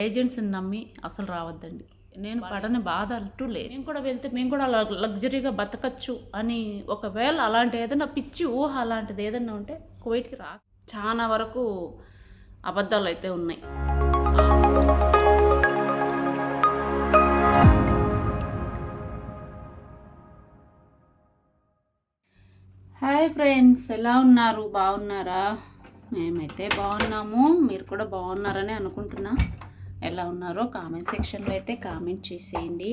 ఏజెంట్స్ని నమ్మి అసలు రావద్దండి. నేను పడని బాధ అంటూ లేదు. మేము కూడా వెళ్తే మేము కూడా లగ్- లగ్జరీగా బతకచ్చు అని ఒకవేళ అలాంటి ఏదైనా పిచ్చి ఊహ అలాంటిది ఏదైనా ఉంటే కువైట్కి రా. చాలా వరకు అబద్ధాలు అయితే ఉన్నాయి. హాయ్ ఫ్రెండ్స్ ఎలా ఉన్నారు? బాగున్నారా? మేమైతే బాగున్నాము. మీరు కూడా బాగున్నారని అనుకుంటున్నా. ఎలా ఉన్నారో కామెంట్ సెక్షన్లో అయితే కామెంట్ చేసేయండి.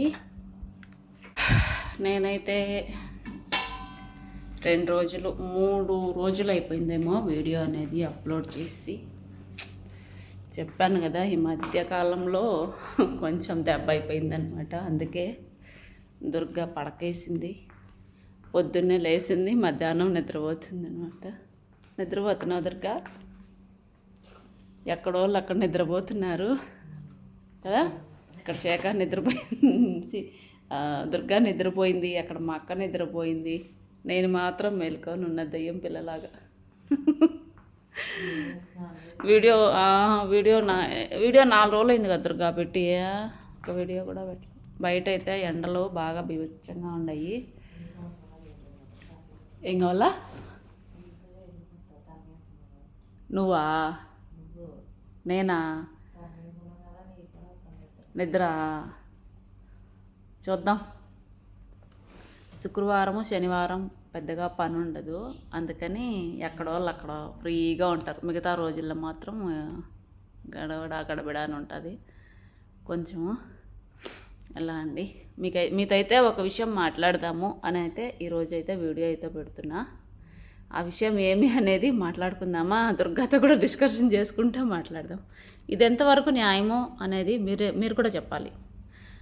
నేనైతే రెండు రోజులు మూడు రోజులు అయిపోయిందేమో వీడియో అనేది అప్లోడ్ చేసి. చెప్పాను కదా ఈ మధ్య కాలంలో కొంచెం దెబ్బ అయిపోయిందనమాట అందుకే దుర్గా పడకేసింది. పొద్దున్నే లేచింది మధ్యాహ్నం నిద్రపోతుంది అనమాట నిద్రపోతున్నావు దుర్గా? ఎక్కడో వాళ్ళు అక్కడ నిద్రపోతున్నారు? కదా? ఇక్కడ శేఖర్ నిద్రపోయింది. దుర్గా నిద్రపోయింది అక్కడ మా అక్క నిద్రపోయింది. నేను మాత్రం మేల్కొని ఉన్న దయ్యం పిల్లలాగా. వీడియో వీడియో నా వీడియో నాలుగు రోజులు అయింది కదా దుర్గా పెట్టి. ఒక వీడియో కూడా పెట్టి బయట అయితే ఎండలు బాగా బీభత్సంగా ఉన్నాయి ఏం కావాలా? నువ్వా? నేనా? నిద్ర చూద్దాం. శుక్రవారము శనివారం పెద్దగా పని ఉండదు అందుకని ఎక్కడో వాళ్ళు అక్కడ ఫ్రీగా ఉంటారు. మిగతా రోజుల్లో మాత్రం గడబడ గడబిడ అని ఉంటుంది. కొంచెము ఎలా అండి? మీకై మీతో అయితే ఒక విషయం మాట్లాడదాము అని అయితే ఈరోజు అయితే వీడియో అయితే పెడుతున్నా. ఆ విషయం ఏమి అనేది మాట్లాడుకుందామా? దుర్గాతో కూడా డిస్కషన్ చేసుకుంటూ మాట్లాడదాం. ఇది ఎంతవరకు న్యాయమో అనేది మీరే మీరు కూడా చెప్పాలి.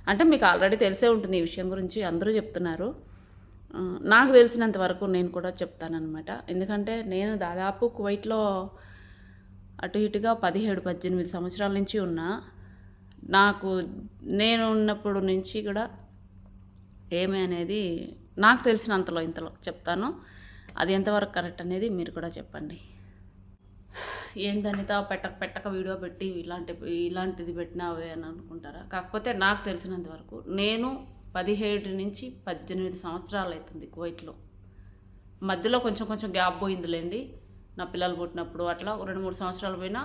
అంటే మీకు ఆల్రెడీ తెలిసే ఉంటుంది ఈ విషయం గురించి అందరూ చెప్తున్నారు. నాకు తెలిసినంత వరకు నేను కూడా చెప్తానమాట ఎందుకంటే నేను దాదాపు కువైట్లో అటు ఇటుగా పదిహేడు పద్దెనిమిది సంవత్సరాల నుంచి ఉన్నా నాకు నేను ఉన్నప్పుడు నుంచి కూడా ఏమి అనేది నాకు తెలిసినంతలో ఇంతలో చెప్తాను. అది ఎంతవరకు కరెక్ట్ అనేది మీరు కూడా చెప్పండి. ఏందనిత పెట్టక పెట్టక వీడియో పెట్టి ఇలాంటి ఇలాంటిది పెట్టినావే అని అనుకుంటారా? కాకపోతే నాకు తెలిసినంత వరకు నేను పదిహేడు నుంచి పద్దెనిమిది సంవత్సరాలు అవుతుంది కువైట్లో. మధ్యలో కొంచెం కొంచెం గ్యాప్ పోయిందిలేండి. నా పిల్లలు పుట్టినప్పుడు అట్లా రెండు మూడు సంవత్సరాలు పోయినా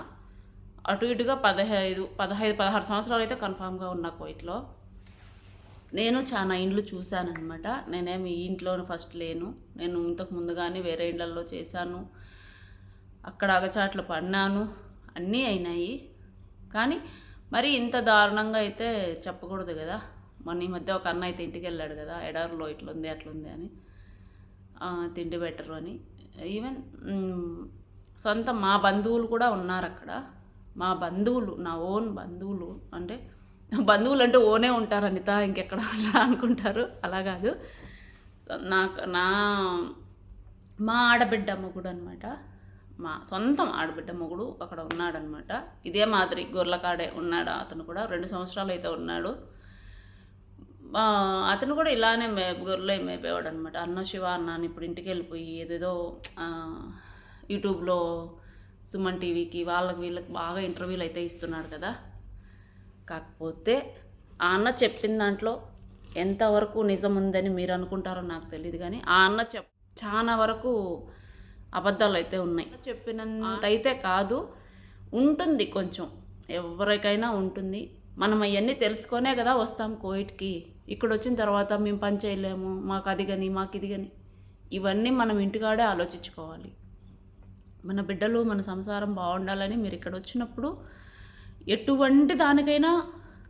అటు ఇటుగా పదహైదు పదహైదు పదహారు సంవత్సరాలు అయితే కన్ఫామ్గా ఉన్నా కువైట్లో. నేను చాలా ఇండ్లు చూశానమాట నేనేమి ఈ ఇంట్లో ఫస్ట్ లేను. నేను ఇంతకు ముందుగానే వేరే ఇళ్ళల్లో చేశాను. అక్కడ అగచాట్లు పడినాను. అన్నీ అయినాయి. కానీ మరి ఇంత దారుణంగా అయితే చెప్పకూడదు కదా. మొన్న ఈ మధ్య ఒక అన్న అయితే ఇంటికి వెళ్ళాడు కదా. ఎడారిలో ఇట్లుంది అట్లుంది అని. తిండి బెటరు అని. ఈవెన్ సొంత మా బంధువులు కూడా ఉన్నారు అక్కడ. మా బంధువులు నా ఓన్ బంధువులు అంటే బంధువులు అంటే ఓనే ఉంటారు అనిత ఇంకెక్కడ అనుకుంటారు. అలా కాదు. నాకు నా మా ఆడబిడ్డ మొగుడు అనమాట మా సొంతం ఆడబిడ్డ మొగుడు అక్కడ ఉన్నాడనమాట ఇదే మాదిరి గొర్రెకాడే ఉన్నాడు అతను కూడా రెండు సంవత్సరాలు అయితే ఉన్నాడు. అతను కూడా ఇలానే మే గొర్రెలు మేపేవాడు అనమాట అన్న శివ అన్నాను ఇప్పుడు ఇంటికి వెళ్ళిపోయి ఏదేదో యూట్యూబ్లో సుమన్ టీవీకి వాళ్ళకి వీళ్ళకి బాగా ఇంటర్వ్యూలు అయితే ఇస్తున్నాడు కదా. కాకపోతే ఆ అన్న చెప్పిన దాంట్లో ఎంతవరకు నిజం ఉందని మీరు అనుకుంటారో నాకు తెలియదు కానీ ఆ అన్న చెప్ చాలా వరకు అబద్ధాలు అయితే ఉన్నాయి. చెప్పినంత అయితే కాదు ఉంటుంది కొంచెం. ఎవరికైనా ఉంటుంది. మనం అవన్నీ తెలుసుకొనే కదా వస్తాం కోవిడ్కి ఇక్కడ వచ్చిన తర్వాత మేము పని చేయలేము మాకు అది కానీ మాకు ఇది కానీ ఇవన్నీ మనం ఇంటికాడే ఆలోచించుకోవాలి. మన బిడ్డలు మన సంసారం బాగుండాలని మీరు ఇక్కడ వచ్చినప్పుడు ఎటువంటి దానికైనా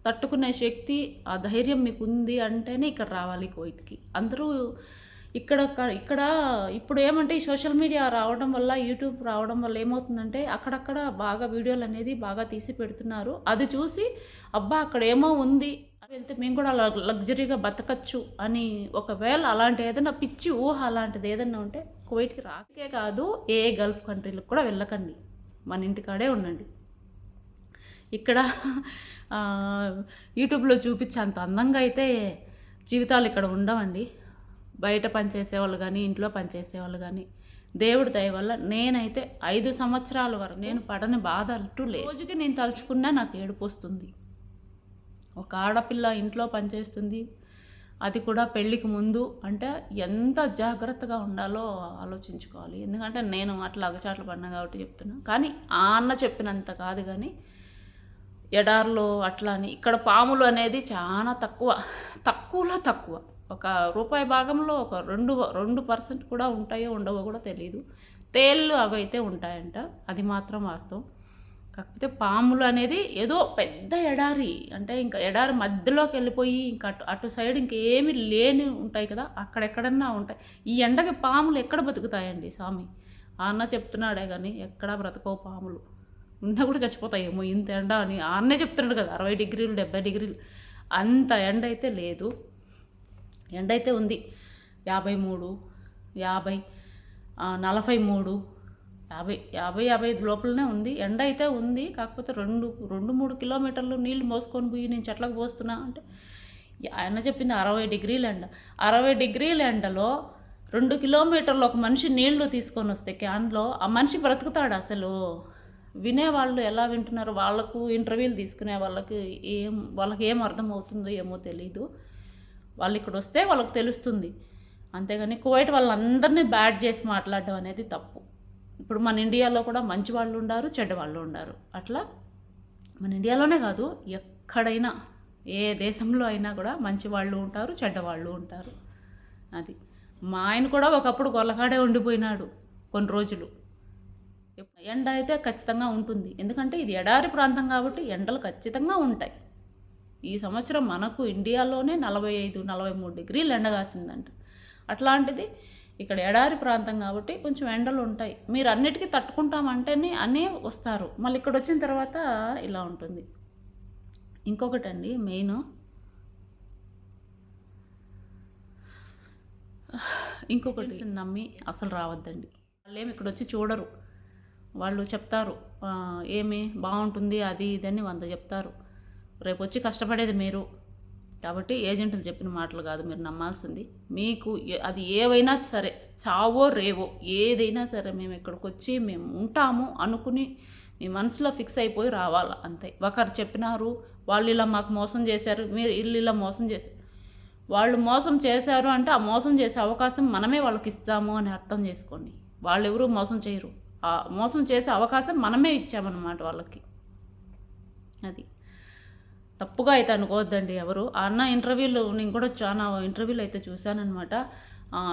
తట్టుకునే శక్తి ఆ ధైర్యం మీకు ఉంది అంటేనే ఇక్కడ రావాలి కోవిడ్కి అందరూ ఇక్కడ ఇక్కడ ఇప్పుడు ఏమంటే ఈ సోషల్ మీడియా రావడం వల్ల యూట్యూబ్ రావడం వల్ల ఏమవుతుందంటే అక్కడక్కడ బాగా వీడియోలు అనేది బాగా తీసి పెడుతున్నారు. అది చూసి అబ్బా అక్కడ ఏమో ఉంది వెళ్తే మేము కూడా లగ్జరీగా బతకచ్చు అని ఒకవేళ అలాంటి ఏదైనా పిచ్చి ఊహ అలాంటిది ఏదైనా ఉంటే కువైట్కి రాకే కాదు ఏ గల్ఫ్ కంట్రీలకు కూడా వెళ్ళకండి. మన ఇంటికాడే ఉండండి. ఇక్కడ యూట్యూబ్లో చూపించే అంత అందంగా అయితే జీవితాలు ఇక్కడ ఉండవండి. బయట పనిచేసేవాళ్ళు కానీ ఇంట్లో పనిచేసేవాళ్ళు కానీ దేవుడి దయ వల్ల నేనైతే ఐదు సంవత్సరాల వరకు నేను పడని బాధ అంటూ లేదు. రోజుకి నేను తలుచుకున్నా నాకు ఏడుపు వస్తుంది. ఒక ఆడపిల్ల ఇంట్లో పనిచేస్తుంది అది కూడా పెళ్ళికి ముందు అంటే ఎంత జాగ్రత్తగా ఉండాలో ఆలోచించుకోవాలి. ఎందుకంటే నేను అట్లా అగచాట్లు పడినా కాబట్టి చెప్తున్నా. కానీ ఆ అన్న చెప్పినంత కాదు కానీ ఎడార్లు అట్లా అని. ఇక్కడ పాములు అనేది చాలా తక్కువ తక్కువలో తక్కువ. ఒక రూపాయి భాగంలో ఒక రెండు రెండు పర్సెంట్ కూడా ఉంటాయో ఉండవో కూడా తెలియదు తేళ్ళు అవి అయితే ఉంటాయంట అది మాత్రం వాస్తవం. కాకపోతే పాములు అనేది ఏదో పెద్ద ఎడారి అంటే ఇంకా ఎడారి మధ్యలోకి వెళ్ళిపోయి ఇంకా అటు అటు సైడ్ ఇంకేమి లేని ఉంటాయి కదా అక్కడెక్కడన్నా ఉంటాయి. ఈ ఎండకి పాములు ఎక్కడ బతుకుతాయండి స్వామి? అన్న చెప్తున్నాడే కానీ ఎక్కడా బ్రతకవు పాములు. ఉన్నా కూడా చచ్చిపోతాయేమో ఇంత ఎండ అని అన్నే చెప్తున్నాడు కదా అరవై డిగ్రీలు డెబ్బై డిగ్రీలు. అంత ఎండ అయితే లేదు. ఎండ అయితే ఉంది. యాభై మూడు యాభై నలభై మూడు యాభై యాభై యాభై ఐదు లోపలనే ఉంది. ఎండ అయితే ఉంది. కాకపోతే రెండు రెండు మూడు కిలోమీటర్లు నీళ్ళు మోసుకొని పోయి నేను చెట్లకు పోస్తున్నా అంటే ఆయన చెప్పింది అరవై డిగ్రీల ఎండ. అరవై డిగ్రీల ఎండలో రెండు కిలోమీటర్లు ఒక మనిషి నీళ్ళు తీసుకొని వస్తే క్యాన్లో ఆ మనిషి బ్రతుకుతాడు అసలు. వినేవాళ్ళు ఎలా వింటున్నారు వాళ్ళకు ఇంటర్వ్యూలు తీసుకునే వాళ్ళకి ఏం వాళ్ళకి ఏం అర్థం అవుతుందో ఏమో తెలీదు. వాళ్ళు ఇక్కడ వస్తే వాళ్ళకి తెలుస్తుంది. అంతేగాని కువైట్ వాళ్ళందరినీ బ్యాడ్ చేసి మాట్లాడడం అనేది తప్పు. ఇప్పుడు మన ఇండియాలో కూడా మంచి వాళ్ళు ఉండారు చెడ్డ వాళ్ళు ఉండారు. అట్లా మన ఇండియాలోనే కాదు ఎక్కడైనా ఏ దేశంలో అయినా కూడా మంచి వాళ్ళు ఉంటారు చెడ్డ వాళ్ళు ఉంటారు. అది మా ఆయన కూడా ఒకప్పుడు గొల్లకాడే ఉండిపోయినాడు కొన్ని రోజులు. ఎండ అయితే ఖచ్చితంగా ఉంటుంది. ఎందుకంటే ఇది ఎడారి ప్రాంతం కాబట్టి ఎండలు ఖచ్చితంగా ఉంటాయి. ఈ సంవత్సరం మనకు ఇండియాలోనే నలభై ఐదు నలభై మూడు డిగ్రీలు ఎండ కాసిందంట. అట్లాంటిది ఇక్కడ ఎడారి ప్రాంతం కాబట్టి కొంచెం ఎండలు ఉంటాయి. మీరు అన్నిటికీ తట్టుకుంటామంటేనే అన్నీ వస్తారు. మళ్ళీ ఇక్కడ వచ్చిన తర్వాత ఇలా ఉంటుంది. ఇంకొకటండి మెయిన్. ఇంకొకటి. నమ్మి అసలు రావద్దండి. వాళ్ళు ఏమి ఇక్కడ వచ్చి చూడరు. వాళ్ళు చెప్తారు ఏమి బాగుంటుంది అది ఇది అని వంద చెప్తారు. రేపు వచ్చి కష్టపడేది మీరు. కాబట్టి ఏజెంట్లు చెప్పిన మాటలు కాదు మీరు నమ్మాల్సింది. మీకు అది ఏవైనా సరే చావో రేవో ఏదైనా సరే మేము ఇక్కడికి వచ్చి మేము ఉంటాము అనుకుని మీ మనసులో ఫిక్స్ అయిపోయి రావాలి అంతే. ఒకరు చెప్పినారు వాళ్ళు ఇలా మాకు మోసం చేశారు మీరు ఇల్లు ఇలా మోసం చేశారు వాళ్ళు మోసం చేశారు అంటే ఆ మోసం చేసే అవకాశం మనమే వాళ్ళకి ఇస్తాము అని అర్థం చేసుకోండి. వాళ్ళు ఎవరు మోసం చేయరు. మోసం చేసే అవకాశం మనమే ఇచ్చామన్నమాట వాళ్ళకి. అది. తప్పుగా అయితే అనుకోవద్దండి ఎవరు. ఆ అన్న ఇంటర్వ్యూలు నేను కూడా చాలా ఇంటర్వ్యూలు అయితే చూశానమాట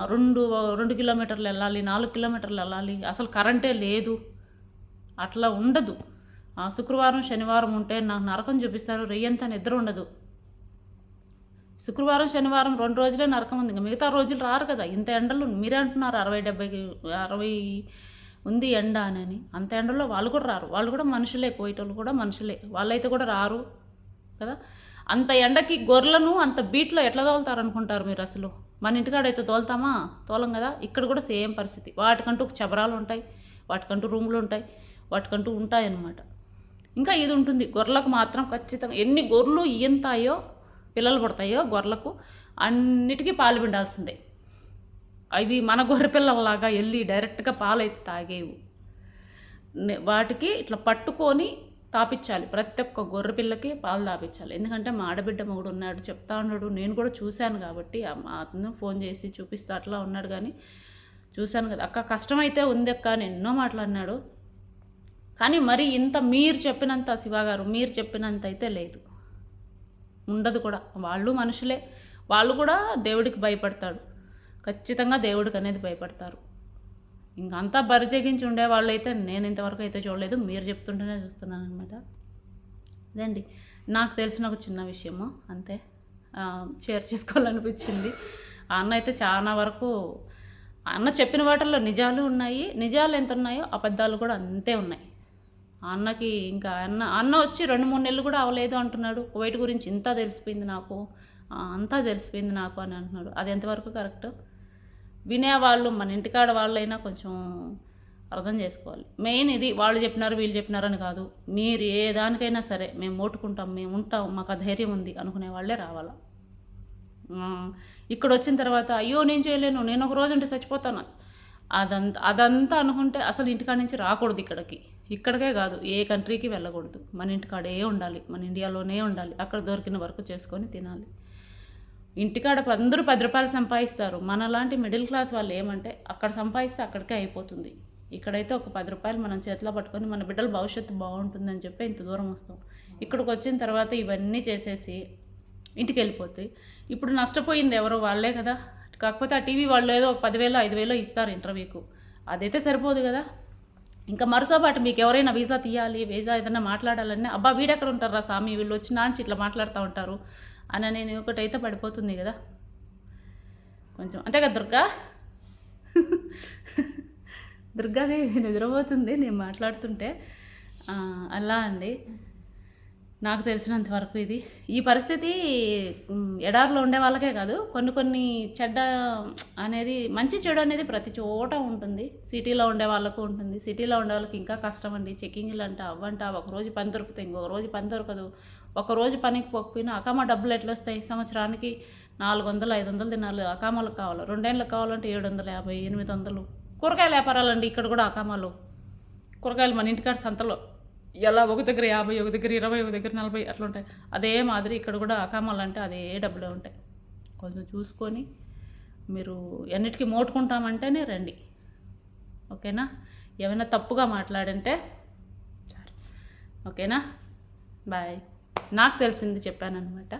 రెండు రెండు కిలోమీటర్లు వెళ్ళాలి నాలుగు కిలోమీటర్లు వెళ్ళాలి. అసలు కరెంటే లేదు. అట్లా ఉండదు. శుక్రవారం శనివారం ఉంటే నాకు నరకం చూపిస్తారు. రెయ్యంత నిద్ర ఉండదు. శుక్రవారం శనివారం రెండు రోజులే నరకం ఉంది. ఇంకా మిగతా రోజులు రారు కదా. ఇంత ఎండలు మీరే అంటున్నారు అరవై డెబ్బై అరవై ఉంది ఎండ అని అంత ఎండలో వాళ్ళు కూడా రారు. వాళ్ళు కూడా మనుషులే కోయటోళ్ళు కూడా మనుషులే. వాళ్ళైతే కూడా రారు కదా. అంత ఎండకి గొర్రెలను అంత బీట్లో ఎట్లా తోలుతారు అనుకుంటారు మీరు అసలు? మన ఇంటికాడైతే తోలుతామా? తోలం కదా. ఇక్కడ కూడా సేమ్ పరిస్థితి. వాటికంటూ చబరాలు ఉంటాయి వాటికంటూ రూములు ఉంటాయి వాటికంటూ ఉంటాయి అన్నమాట ఇంకా ఇది ఉంటుంది. గొర్రెలకు మాత్రం ఖచ్చితంగా ఎన్ని గొర్రెలు ఈయంతాయో పిల్లలు పడతాయో గొర్రెలకు అన్నిటికీ పాలు పిండాల్సిందే. అవి మన గొర్రె పిల్లల్లాగా వెళ్ళి డైరెక్ట్గా పాలైతే తాగేవు. వాటికి ఇట్లా పట్టుకొని తాపించాలి ప్రతి ఒక్క గొర్రె పిల్లకి పాలు తాపించాలి ఎందుకంటే మా ఆడబిడ్డ మొగుడు ఉన్నాడు చెప్తా ఉన్నాడు. నేను కూడా చూశాను కాబట్టి అతను ఫోన్ చేసి చూపిస్తా అట్లా ఉన్నాడు కానీ చూశాను కదా. అక్క కష్టమైతే ఉంది అక్క అని ఎన్నో మాట్లాడినాడు కానీ మరి ఇంత మీరు చెప్పినంత శివగారు మీరు చెప్పినంత అయితే లేదు. ఉండదు కూడా. వాళ్ళు మనుషులే. వాళ్ళు కూడా దేవుడికి భయపడతాడు. ఖచ్చితంగా దేవుడికి అనేది భయపడతారు ఇంకంతా బరిజగించి ఉండే వాళ్ళు అయితే నేను ఇంతవరకు అయితే చూడలేదు. మీరు చెప్తుంటేనే చూస్తున్నాను అనమాట అదండి నాకు తెలిసిన ఒక చిన్న విషయము. అంతే. షేర్ చేసుకోవాలనిపించింది. ఆ అన్న అయితే చాలా వరకు అన్న చెప్పిన వాటిల్లో నిజాలు ఉన్నాయి. నిజాలు ఎంత ఉన్నాయో అబద్ధాలు కూడా అంతే ఉన్నాయి. ఆ అన్నకి ఇంకా అన్న అన్న వచ్చి రెండు మూడు నెలలు కూడా అవ్వలేదు అంటున్నాడు. కువైట్ గురించి ఇంత తెలిసిపోయింది నాకు. అంతా తెలిసిపోయింది నాకు అని అంటున్నాడు. అది ఎంతవరకు కరెక్ట్? వినేవాళ్ళు మన ఇంటికాడ వాళ్ళైనా కొంచెం అర్థం చేసుకోవాలి. మెయిన్ ఇది వాళ్ళు చెప్పినారు వీళ్ళు చెప్పినారని కాదు. మీరు ఏ దానికైనా సరే మేము ఓటుకుంటాం మేము ఉంటాం మాకు ఆ ధైర్యం ఉంది అనుకునే వాళ్ళే రావాలా? ఇక్కడ వచ్చిన తర్వాత అయ్యో నేను చేయలేను నేను ఒక రోజు ఉంటే చచ్చిపోతాను. అదంతా అదంతా అనుకుంటే అసలు ఇంటికాడ నుంచి రాకూడదు ఇక్కడికి. ఇక్కడికే కాదు ఏ కంట్రీకి వెళ్ళకూడదు. మన ఇంటికాడే ఉండాలి మన ఇండియాలోనే ఉండాలి అక్కడ దొరికిన వర్క్ చేసుకొని తినాలి. ఇంటికాడ అందరూ పది రూపాయలు సంపాదిస్తారు. మనలాంటి మిడిల్ క్లాస్ వాళ్ళు ఏమంటే అక్కడ సంపాదిస్తే అక్కడికే అయిపోతుంది. ఇక్కడైతే ఒక పది రూపాయలు మనం చేతిలో పట్టుకొని మన బిడ్డల భవిష్యత్తు బాగుంటుందని చెప్పి ఇంత దూరం వస్తాం. ఇక్కడికి వచ్చిన తర్వాత ఇవన్నీ చేసేసి ఇంటికి వెళ్ళిపోతాయి ఇప్పుడు నష్టపోయింది ఎవరో వాళ్ళే కదా. కాకపోతే ఆ టీవీ వాళ్ళు ఏదో ఒక పదివేలు ఐదు వేలు ఇస్తారు ఇంటర్వ్యూకు. అదైతే సరిపోదు కదా. ఇంకా మరుసో మీకు ఎవరైనా వీసా తీయాలి వీసా ఏదైనా మాట్లాడాలన్నా అబ్బా వీడెక్కడ ఉంటారా స్వామి? వీళ్ళు వచ్చి నాంచి ఇట్లా మాట్లాడుతూ ఉంటారు. అని నేను ఒకటైతే పడిపోతుంది కదా. కొంచెం అంతే కదా దుర్గా? దుర్గాదేవి నిద్రపోతుంది నేను మాట్లాడుతుంటే. అలా అండి. నాకు తెలిసినంత వరకు ఇది. ఈ పరిస్థితి ఎడారిలో ఉండే వాళ్ళకే కాదు కొన్ని కొన్ని చెడ్డ అనేది మంచి చెడు అనేది ప్రతి చోట ఉంటుంది. సిటీలో ఉండే వాళ్ళకు ఉంటుంది. సిటీలో ఉండే వాళ్ళకి ఇంకా కష్టం అండి. చెక్కింగ్లు అంట అవ్వంట ఒక రోజు పని దొరుకుతాయి ఇంకొక రోజు పని దొరకదు. ఒక రోజు పనికి పోకపోయినా అకామా డబ్బులు ఎట్లా వస్తాయి సంవత్సరానికి నాలుగు వందలు ఐదు వందలు తినాలి. అకామాలకు కావాలి? రెండేళ్ళకి కావాలంటే ఏడు వందల యాభై ఎనిమిది వందలు కూరగాయల వ్యాపారాలండి ఇక్కడ కూడా అకామాలు. కూరగాయలు మన ఇంటికాడ సంతలో. ఎలా ఒక దగ్గర యాభై ఒక దగ్గర ఇరవై ఒక దగ్గర నలభై అట్లా ఉంటాయి. అదే మాదిరి ఇక్కడ కూడా అకామాలు అంటే అదే డబ్బులే ఉంటాయి. కొంచెం చూసుకొని మీరు ఎన్నిటికీ మోటుకుంటామంటేనే రండి. ఓకేనా? ఏమైనా తప్పుగా మాట్లాడంటే సరే ఓకేనా? బాయ్. నాకు తెలిసింది చెప్పానన్నమాట.